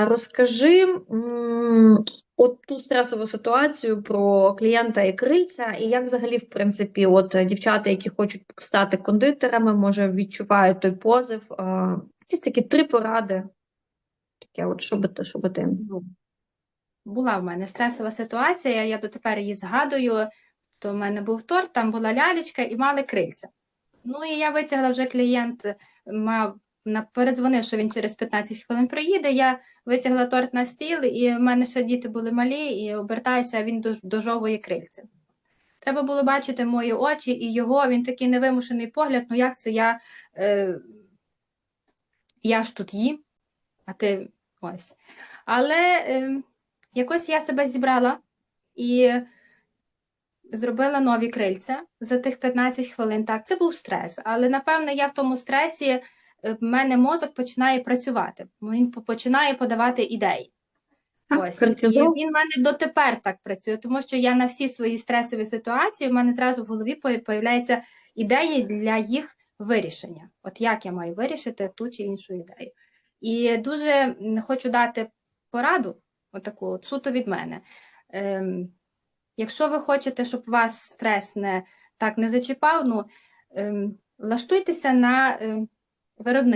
Розкажи от ту стресову ситуацію про клієнта і крильця, і як взагалі, в принципі, от дівчата, які хочуть стати кондитерами, може відчувають той позив. Якісь такі три поради. Таке, от що би ти, що би ти? Ну, Була в мене стресова ситуація, я дотепер її згадую. То в мене був торт, там була лялечка і мали крильця. Ну і я витягла вже клієнт, мав передзвонив, що він через 15 хвилин приїде. Я витягла торт на стіл, і в мене ще діти були малі, і обертаюся, а він дож- дожовує крильця. Треба було бачити мої очі і його, він такий невимушений погляд. Ну як це я, е, я ж тут їм, а ти ось. Але е, якось я себе зібрала і зробила нові крильця за тих 15 хвилин. Так, це був стрес, але напевно я в тому стресі, в мене мозок починає працювати, він починає подавати ідеї. Ось. І він в мене дотепер так працює, тому що я на всі свої стресові ситуації, в мене зразу в голові появляються ідеї для їх вирішення. От як я маю вирішити ту чи іншу ідею. І дуже хочу дати пораду, отаку от суто від мене. Ем, якщо ви хочете, щоб вас стрес не так не зачіпав, ну ем, влаштуйтеся на ем, виробництво.